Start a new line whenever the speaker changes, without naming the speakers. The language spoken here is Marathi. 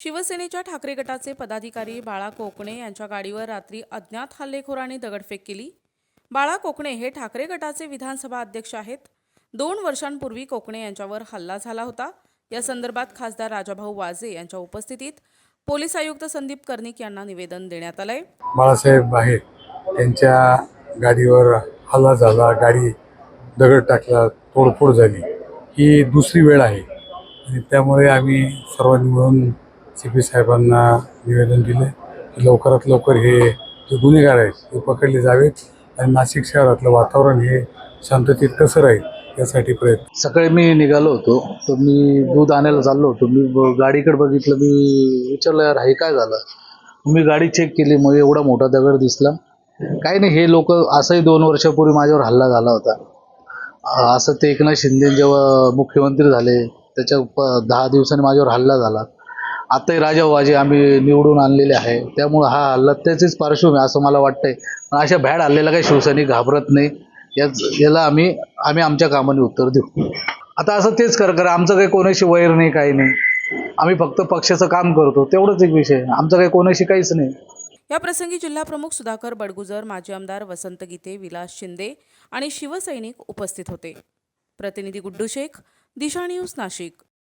शिवसेनेच्या ठाकरे गटाचे पदाधिकारी बाळा कोकणे यांच्या गाडीवर रात्री अज्ञात हल्लेखोरांनी दगडफेक केली. बाळा कोकणे हे ठाकरे गटाचे विधानसभा अध्यक्ष आहेत. दोन वर्षांपूर्वी कोकणे यांच्यावर हल्ला झाला होता. या संदर्भात खासदार राजाभाऊ वाजे यांच्या उपस्थितीत पोलीस आयुक्त संदीप कर्णिक यांना निवेदन देण्यात आलंय.
बाळासाहेब आहे. त्यांच्या गाडीवर हल्ला झाला गाडी दगड टाकला तोडफोड झाली. ही दुसरी वेळ आहे. आणि त्यामुळे आम्ही सर्वांनी मिळून सी पी साहेबांना निवेदन दिले. की लवकरात लवकर हे जे गुन्हेगार आहेत ते पकडले जावेत आणि नाशिक शहरातलं वातावरण हे शांततेत कसं राहील यासाठी प्रयत्न
सकाळी मी निघालो होतो तर मी दूध आणायला चाललो होतो. मी गाडीकडे बघितलं मी विचारलं यार हे काय झालं? मी गाडी चेक केली मग एवढा मोठा दगड दिसला. काही नाही हे लोक असंही दोन वर्षापूर्वी माझ्यावर हल्ला झाला होता. असं ते एकनाथ शिंदे जेव्हा मुख्यमंत्री झाले त्याच्या प दहा दिवसांनी माझ्यावर हल्ला झाला. आताही राजाबाजी आम्ही निवडून आणलेले आहे. त्यामुळं हा हल्ला त्याचीच पार्श्वभूमी असं मला वाटतंय. पण अशा भॅड हल्ल्याला काही शिवसैनिक घाबरत नाही. याच याला आम्ही आम्ही आमच्या कामाने उत्तर देऊ. आता असं तेच कर कर आमचं काही कोणाशी वैर नाही काही नाही. आम्ही फक्त पक्षाचं काम करतो. तेवढंच एक विषय आमचं काही कोणाशी काहीच नाही.
या प्रसंगी जिल्हाप्रमुख सुधाकर बडगुजर माजी आमदार वसंत गीते विलास शिंदे आणि शिवसैनिक उपस्थित होते. प्रतिनिधी गुड्डू शेख दिशा न्यूज नाशिक.